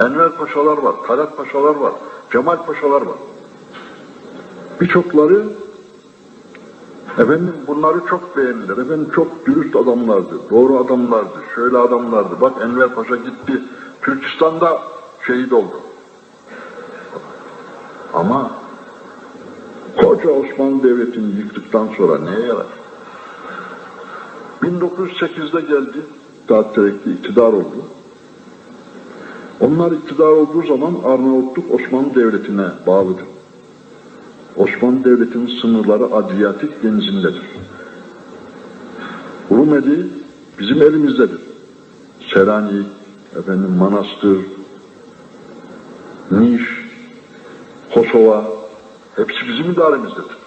Enver Paşalar var, Talat Paşalar var, Cemal Paşalar var. Birçokları efendim bunları çok beğendiler. Efendim çok dürüst adamlardı, doğru adamlardı, şöyle adamlardı. Bak Enver Paşa gitti, Türkistan'da şehit oldu. Ama koca Osmanlı Devleti'ni yıktıktan sonra neye yarar? 1908'de geldi, Dağıtterek'te iktidar oldu. Onlar iktidar olduğu zaman Arnavutluk Osmanlı Devleti'ne bağlıdır. Osmanlı Devleti'nin sınırları Adriyatik denizindedir. Rumeli bizim elimizdedir. Selanik, efendim Manastır, Niş, Kosova hepsi bizim idaremizdedir.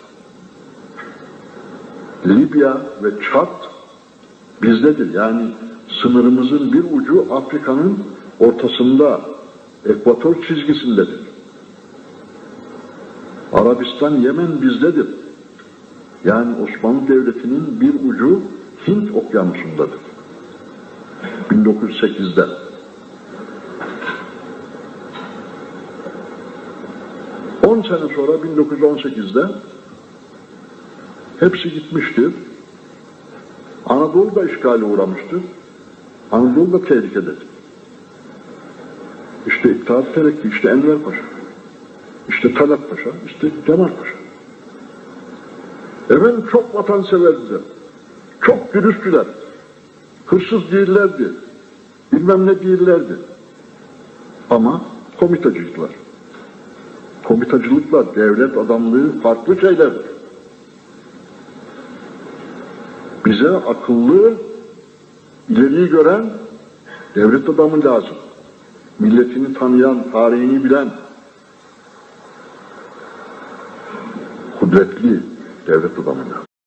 Libya ve Çat bizdedir. Yani sınırımızın bir ucu Afrika'nın ortasında, ekvator çizgisindedir. Arabistan, Yemen bizdedir. Yani Osmanlı Devleti'nin bir ucu Hint okyanusundadır. 1908'de. On sene sonra 1918'de hepsi gitmiştir. Anadolu da işgale uğramıştır. Anadolu da tehlikededir. İttihat Terakki, işte Enver Paşa, işte Talat Paşa, işte Cemal Paşa. Efendim çok vatanseverdiler. Çok dürüsttüler. Hırsız değillerdi. Bilmem ne değillerdi. Ama komitacıydılar. Komitacılıkla devlet adamlığı farklı şeylerdir. Bize akıllı, ileriyi gören devlet adamı lazım. Milletini tanıyan, tarihini bilen, kudretli devlet adamı.